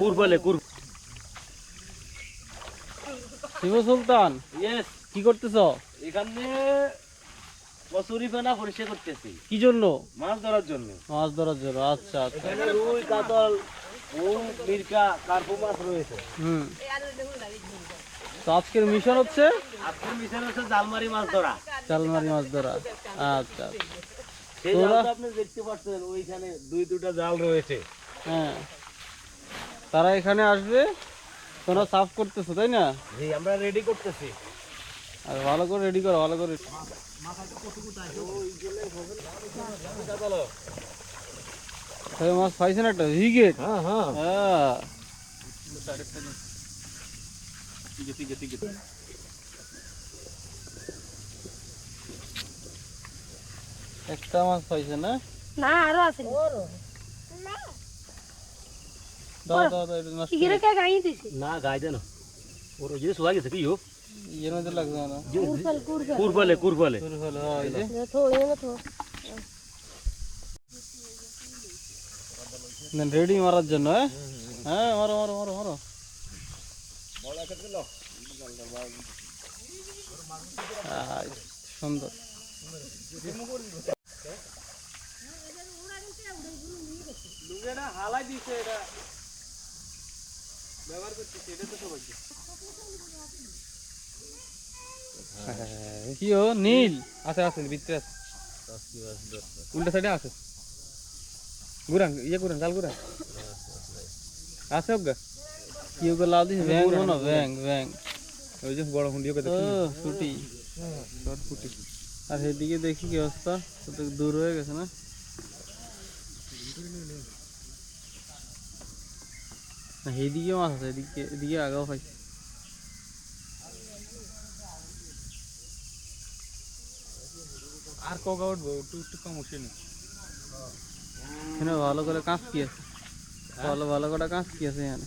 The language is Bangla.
কুরবালে কুর শিব সুলতান ইয়েস কি করতেছ এখানে কচুরি ফেনা পরিষ্কার করতেছি কি জন্য মাছ ধরার জন্য মাছ ধরার জন্য আচ্ছা আচ্ছা এখানে রুই কাতল ও মিরকা কার্পু মাছ রয়েছে হুম তো আজকের মিশন হচ্ছে আজকের মিশন হচ্ছে জালমারি মাছ ধরা চালমারি মাছ ধরা আচ্ছা সেই তোরা- জালটা আপনি দেখতে পাচ্ছেন ওইখানে দুই দুটা জাল রয়েছে। হ্যাঁ। তারা এখানে আসবে তোমরা সাফ করতেছো তাই না? জি আমরা রেডি করতেছি। আর ভালো করে রেডি করো ভালো করে তাই মাছ পাইছেন একটা হ্যাঁ হ্যাঁ। হ্যাঁ ঠিক আছে ঠিক আছে একটা মাছ পাইছে না? না আরও আছে দাও দাও দাও এটা নষ্ট শিগিরে কে গাই দিছি? না গাই দেন ওর জিনিস লাগে কি ও এর মধ্যে না? কুরবালে কুরবালে। হ্যাঁ, এই যে থো রেডি মারার জন্য হ্যাঁ? হ্যাঁ মারো সুন্দর। হালাই দিছে এটা। ব্যবহার করতেছি এটা তো সবাই কি ও নীল। আছে আছে ভিতরে আছে। উল্টা সাইডে আছে। গুরাং ইয়ে গুরাং আছে কি ওকে লাল দিছে? ব্যাং না ব্যাং ব্যাং ওই যে বড় হুন্ডিও কে ছুটি শর্ট ফুটি। আর এদিকে দেখি কি অবস্থা? কত দূর হয়ে গেছে না? না, এইদিকে মাছ আছে এদিকে এদিকে আগাও পাইছি আর কগা উঠবো? একটু একটু কম উঠে নি। এখানে ভালো করে কাঁচ কি আছে। ভালো ভালো করে কাঁচ কি আছে এখানে।